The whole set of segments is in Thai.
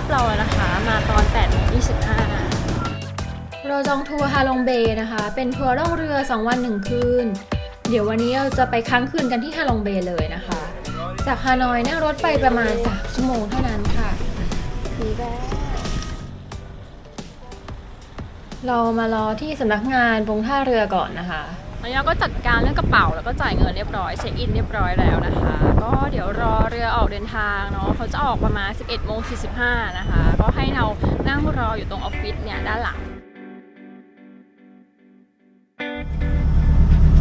รับเรานะคะ มาตอน8โมง25 เราจองทัวร์ฮาลองเบย์นะคะ เป็นทัวร์ล่องเรือ 2 วัน 1 คืน เดี๋ยววันนี้เราจะไปค้างคืนกันที่ฮาลองเบย์เลยนะคะ จากฮานอยนั่งรถไปประมาณ 3 ชั่วโมงเท่านั้นค่ะดีแล้เรามารอที่สำนักงานตรงท่าเรือก่อนนะคะ แล้วเราก็จัดการเรื่องกระเป๋าแล้วก็จ่ายเงินเรียบร้อยเช็คอินเรียบร้อยแล้วนะคะ ก็เดี๋ยวรอเรือออกเดินทางเนาะเขาจะออกประมาณ 11โมง45 นะคะ ก็ให้เรานั่งรออยู่ตรงออฟฟิศเนี่ยด้านหลัง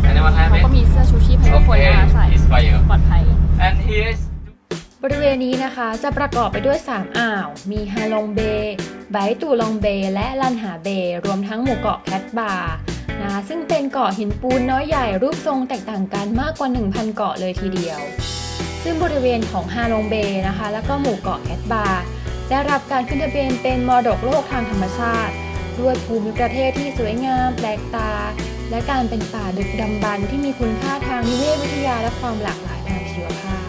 Anyone have เขา it? ก็มีเสื้อชูชีพให้ทุกคนนะคะใส่ it's for you. ปลอดภัย And here's บริเวณนี้นะคะจะประกอบไปด้วย 3 อ่าว มีฮาลองเบย์ไบตูลองเบย์และลันหาเบย์รวมทั้งหมู่เกาะแคทบาร์ นะคะซึ่งเป็นเกาะหินปูนน้อยใหญ่รูปทรงแตกต่างกันมากกว่า 1,000 เกาะเลยทีเดียว ซึ่งบริเวณของฮาลองเบย์นะคะ แล้วก็หมู่เกาะแคทบาร์ได้รับการขึ้นทะเบียนเป็นมรดกโลกทางธรรมชาติ ด้วยภูมิประเทศที่สวยงามแปลกตา และการเป็นป่าดึกดำบรรพ์ที่มีคุณค่าทางนิเวศวิทยาและความหลากหลายทางชีวภาพ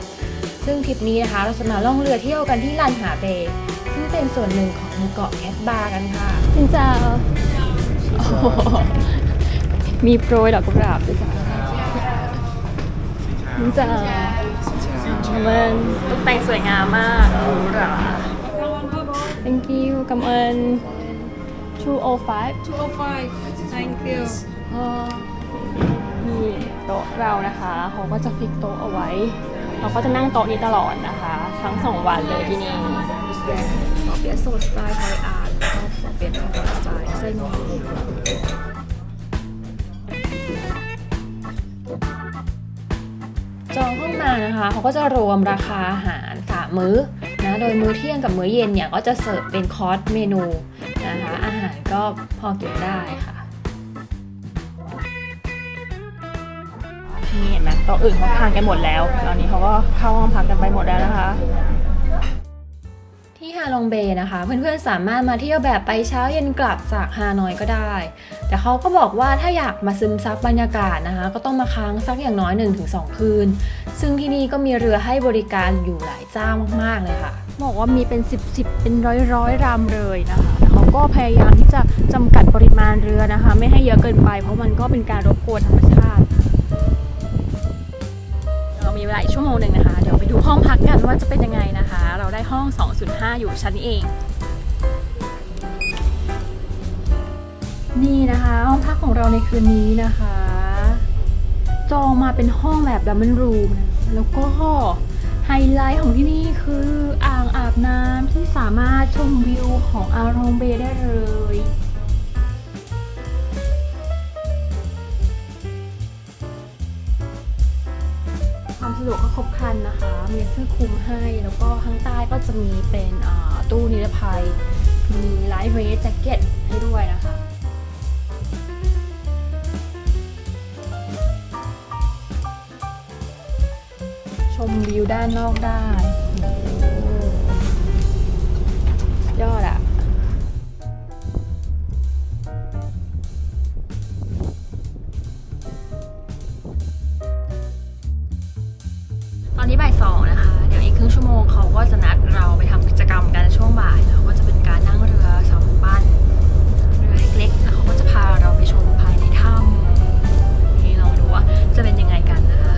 ซึ่งทริปนี้นะคะเราจะมาล่องเรือเที่ยวกันที่ลานหาเบย์ซึ่งเป็นส่วนหนึ่งของหมู่เกาะแคทบาร์กันค่ะจินจ้า มีโปรยดอกกุหลาบด้วยจ้าจินจ้ามันตกแต่งสวยงามมากหรูหรา thank you กำเอิญ205 205 thank you ก็มีโต๊ะเรานะคะเขาก็จะฟิกโต๊ะเอาไว้ เราก็จะนั่งโต๊ะนี้ตลอดนะคะ ทั้งสองวันเลยที่นี่ปอเปี๊ยะโซสไตล์ไทยอาร์ตแล้วก็ปอเปี๊ยะทอดสไตล์เส้นหมี่ จองห้องมานะคะเขาก็จะรวมราคาอาหารสามมื้อนะโดยมื้อเที่ยงกับมื้อเย็นเนี่ยก็จะเสิร์ฟเป็นคอร์สเมนูนะคะอาหารก็พอกินได้ค่ะนี่เห็นไหมโต๊ะอื่นเขาทานกันหมดแล้ว ตอนนี้เขาก็เข้าห้องพักกันไปหมดแล้วนะคะ ที่ฮาลองเบย์นะคะ เพื่อนๆสามารถมาเที่ยวแบบไปเช้าเย็นกลับจากฮานอยก็ได้ แต่เขาก็บอกว่าถ้าอยากมาซึมซับบรรยากาศนะคะ ก็ต้องมาค้างสักอย่างน้อย 1-2 คืน ซึ่งที่นี่ก็มีเรือให้บริการอยู่หลายเจ้ามากๆเลยค่ะ บอกว่ามีเป็น 10 10เป็นร้อยร้อยๆลำเลยนะคะแต่เขาก็พยายามที่จะจำกัดปริมาณเรือนะคะ ไม่ให้เยอะเกินไปเพราะมันก็เป็นการรบกวนธรรมชาติ เรามีเวลาอีกชั่วโมงหนึ่งนะคะ ดูห้องพักกันว่าจะเป็นยังไงนะคะ เราได้ห้อง 205 อยู่ชั้นนี้เอง นี่นะคะ ห้องพักของเราในคืนนี้นะคะ จองมาเป็นห้องแบบดับเบิลรูมนะแล้วก็ไฮไลท์ของที่นี่คืออ่างอาบน้ำที่สามารถชมวิวของอารองเบย์ได้เลย สะดวกก็ครบครันนะคะ มีเสื้อคลุมให้ แล้วก็ข้างใต้ก็จะมีเป็นตู้นิรภัย มีไลฟ์เวสแจ็คเก็ตให้ด้วยนะคะชมวิวด้านนอกได้ ตอนนี้บ่ายสองนะคะ เดี๋ยวอีกครึ่งชั่วโมงเขาก็จะนัดเราไปทำกิจกรรมกันช่วงบ่ายนะก็จะเป็นการนั่งเรือสามปั้นเรือเล็กๆแล้วเขาก็จะพาเราไปชมภายในถ้ำนี่ลองดูว่าจะเป็นยังไงกันนะคะ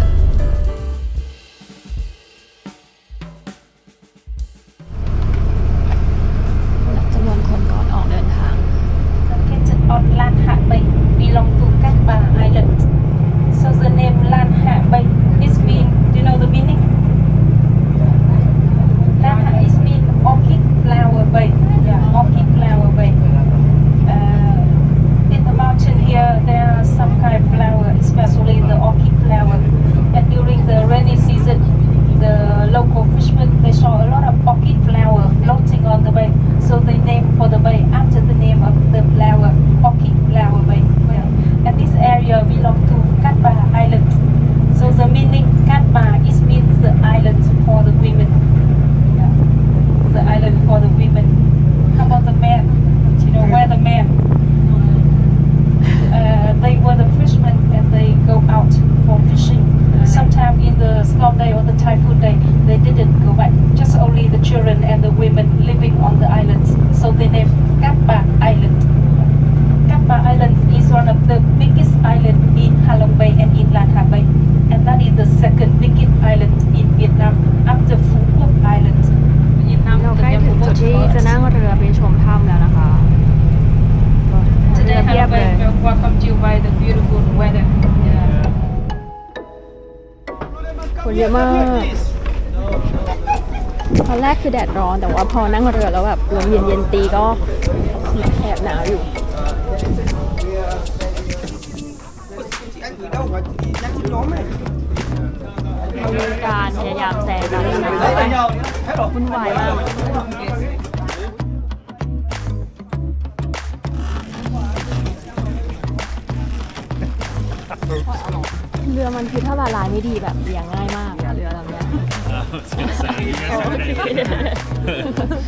จำนวนคนก่อนออกเดินทาง located on Lan Ha Bay belong didn't go back, just only the children and the women living on the islands. So they named Kappa Island. Kappa Island is one of the biggest islands in Halong Bay and in Lan Bay. And that is the second biggest island in Vietnam after Phu Quoc Island. เราใกล้ถึงจุดที่จะนั่งเรือไปชมถ้ำแล้วนะคะเรือเทียบเลย welcome you by the beautiful weather. คนเยอะมาก อนแรกคือแดดร้อน แต่ว่าพอนั่งเรือแล้วแบบลมเย็นเย็นๆตีก็แอบหนาวอยู่มีการพยายามแซงกันวุ่นวายมากเรือมันคือถ้าบาลานซ์ไม่ดีแบบเบี่ยงง่ายมาก was gonna say, you guys have been in-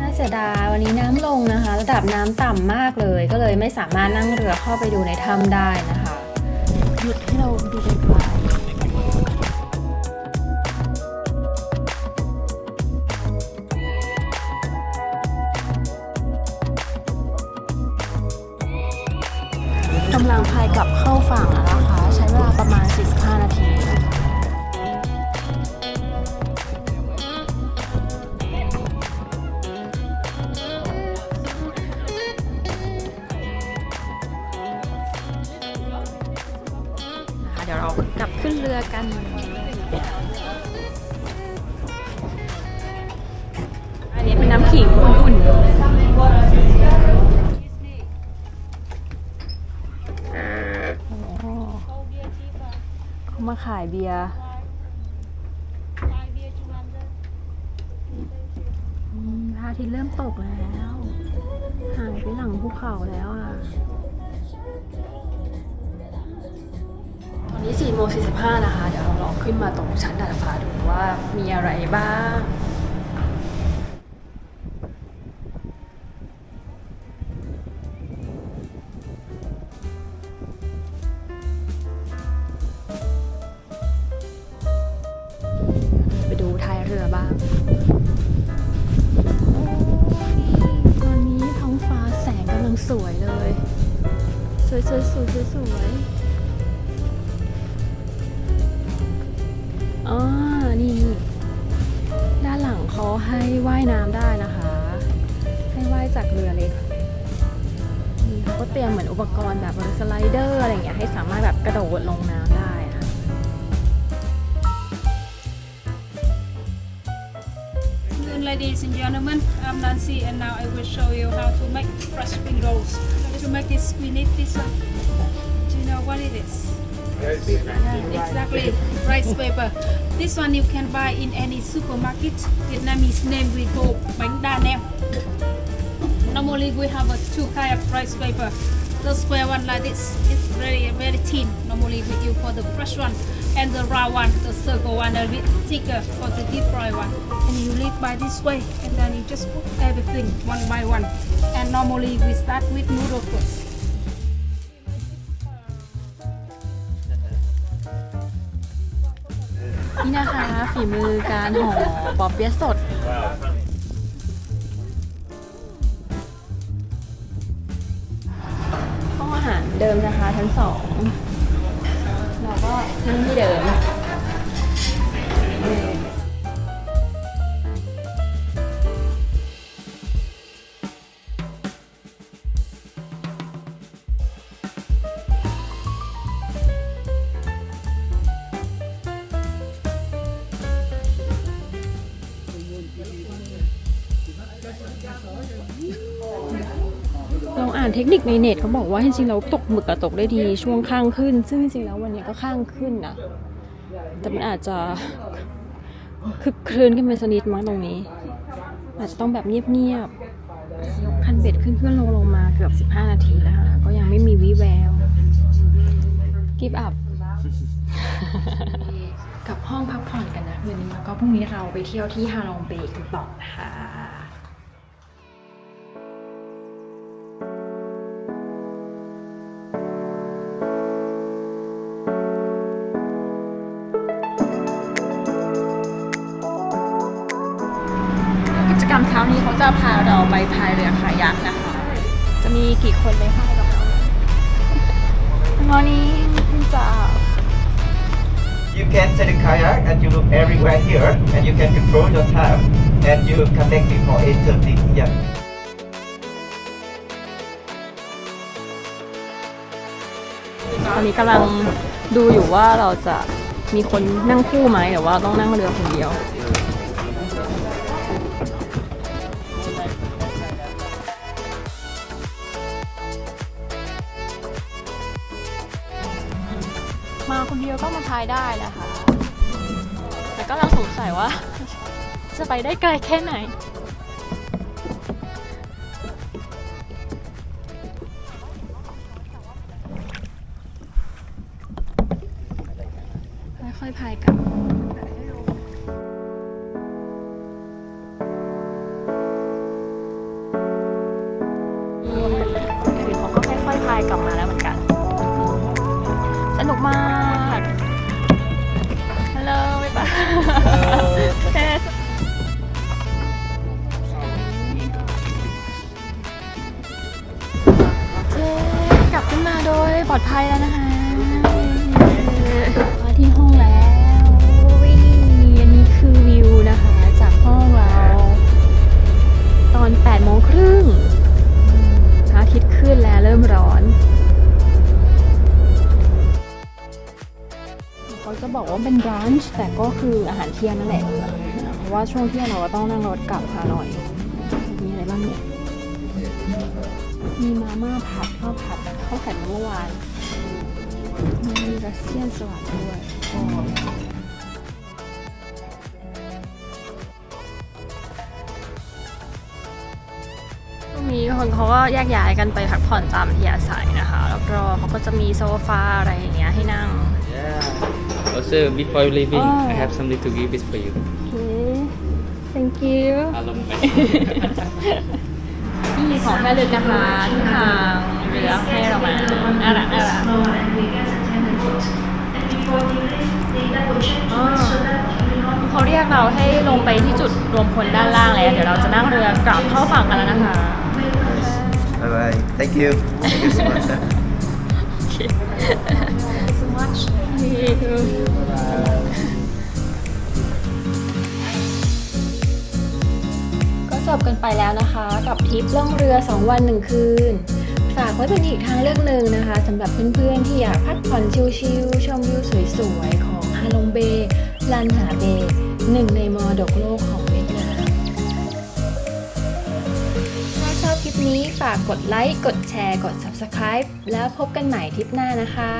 น่าเสียดายวันนี้น้ำลงนะคะ ระดับน้ำต่ำมากเลย ก็เลยไม่สามารถนั่งเรือเข้าไปดูในถ้ำได้นะคะ หยุดให้เราดูไกล ฝั่งแล้วนะคะ ใช้เวลาประมาณ 45 นาทีนะคะเดี๋ยวเรากลับขึ้นเรือกัน มาขายเบียร์อืมพระอาทิตย์เริ่มตกแล้ว หายไปหลังภูเขาแล้วอะ ตอนนี้4โมง45นะคะ เดี๋ยวเราลองขึ้นมาตรงชั้นดาดฟ้าดูว่ามีอะไรบ้าง วยสวยสวยสวยอ๋อ นี่นี่ด้านหลังเขาให้ว่ายน้ำได้นะคะ ให้ว่ายจากเรือเล็ก นี่เขาก็เตรียมเหมือนอุปกรณ์แบบสไลเดอร์อะไรอย่างเงี้ยให้สามารถแบบกระโดดลงน้ำได้นะ ladies and gentlemen, I'm Nancy and now I will show you how to make fresh spring rolls. To make this, we need this one. Do you know what it is? Yeah, exactly, rice paper. This one you can buy in any supermarket. Vietnamese name we call bánh đa nem. Normally we have a two kind of rice paper. The square one like this, it's very very thin. Normally we use for the fresh one, and the round one, the circle one, a bit thicker for the deep fry one. And you leave by this way, and then you just put everything one by one. And normally we start with noodle first. นี่นะคะฝีมือการห่อปอเปี๊ยะสด ห้องอาหารเดิมนะคะชั้นสอง นั่งที่เดิม อ่านเทคนิคในเน็ตเขาบอกว่าจริงๆเราตกหมึกอะตกได้ดีช่วงข้างขึ้น ซึ่งจริงๆแล้ววันนี้ก็ข้างขึ้นนะแต่มันอาจจะคึกครื้นขึ้นไปสนิดมั้งตรงนี้ อาจจะต้องแบบเงียบๆยกคันเบ็ดขึ้นขึ้นลงลงมาเกือบ 15 นาทีแล้วค่ะก็ยังไม่มีวี่แววกิฟอัพกลับห้องพักผ่อนกันนะคืนนี้แล้วก็พรุ่งนี้เราไปเที่ยวที่ฮาลองเบย์กันต่อนะคะ จะพาเราไปพายเรือคายักนะคะ จะมีกี่คนไปพายกับเรามอนี้คุณจ๋า You can take a kayak and you look everywhere here, and you can control your time, and you connect it for 8:30. Yeah. ตอนนี้กำลังดูอยู่ว่าเราจะมีคนนั่งคู่ไหมหรือว่าต้องนั่งเรือคนเดียว เดียวก็มาพายได้นะคะ แต่ก็กำลังสงสัยว่า จะไปได้ไกลแค่ไหน ค่อยๆพายกลับเดี๋ยวเขาก็ค่อยๆพายกลับมาแล้วเหมือนกัน สนุกมาก ปลอดภัยแล้วนะคะมาที่ห้องแล้ววิ่อันนี้คือวิวนะคะ จากห้องเรา ตอน8โมงครึ่งพระอาทิตย์ขึ้นแล้วเริ่มร้อนเขาจะบอกว่าเป็นร้านช์แต่ก็คืออาหารเที่ยงนั่นแหละเพราะว่าช่วงเที่ยงเราก็ต้องนั่งรถกลับฮานอยมีอะไรบ้างเนี่ยมีมาม่าผัดข้าวผัด ข้าวผัดเมื่อวานมีรัสเซียนสลัดด้วยช่วงนี้คนเขาก็แยกย้ายกันไปพักผ่อนตามที่อาศัยนะคะแล้วก็เขาก็จะมีโซฟาอะไรอย่างเงี้ยให้นั่ง Yeah. Also, before leaving, Oh. I have something to give it for you. โอเค thank you Alam mo นี่มีของแค่ลึกนะคะที่ทางเรือให้ เรามาน่ารักน่ารักอ๋อเขาเรียกเราให้ลงไปที่จุดรวมพลด้านล่างแล้ว เดี๋ยวเราจะนั่งเรือกลับเข้าฝั่งกันแล้วนะคะ Bye bye. Thank you. Thank you so much. so much ก็จบกันไปแล้วนะคะ กับทริปล่องเรือ 2 วัน 1 คืน ฝากไว้เป็นอีกทางเลือกหนึ่งนะคะสำหรับเพื่อนๆที่อยากพักผ่อนชิลๆชมวิวสวยๆ ของฮาลงเบย์ลันหาเบย์หนึ่งในมอดกโลกของเวียดนามถ้าชอบคลิปนี้ฝากกดไลค์ กดแชร์ กด Subscribe แล้วพบกันใหม่คลิปหน้านะคะ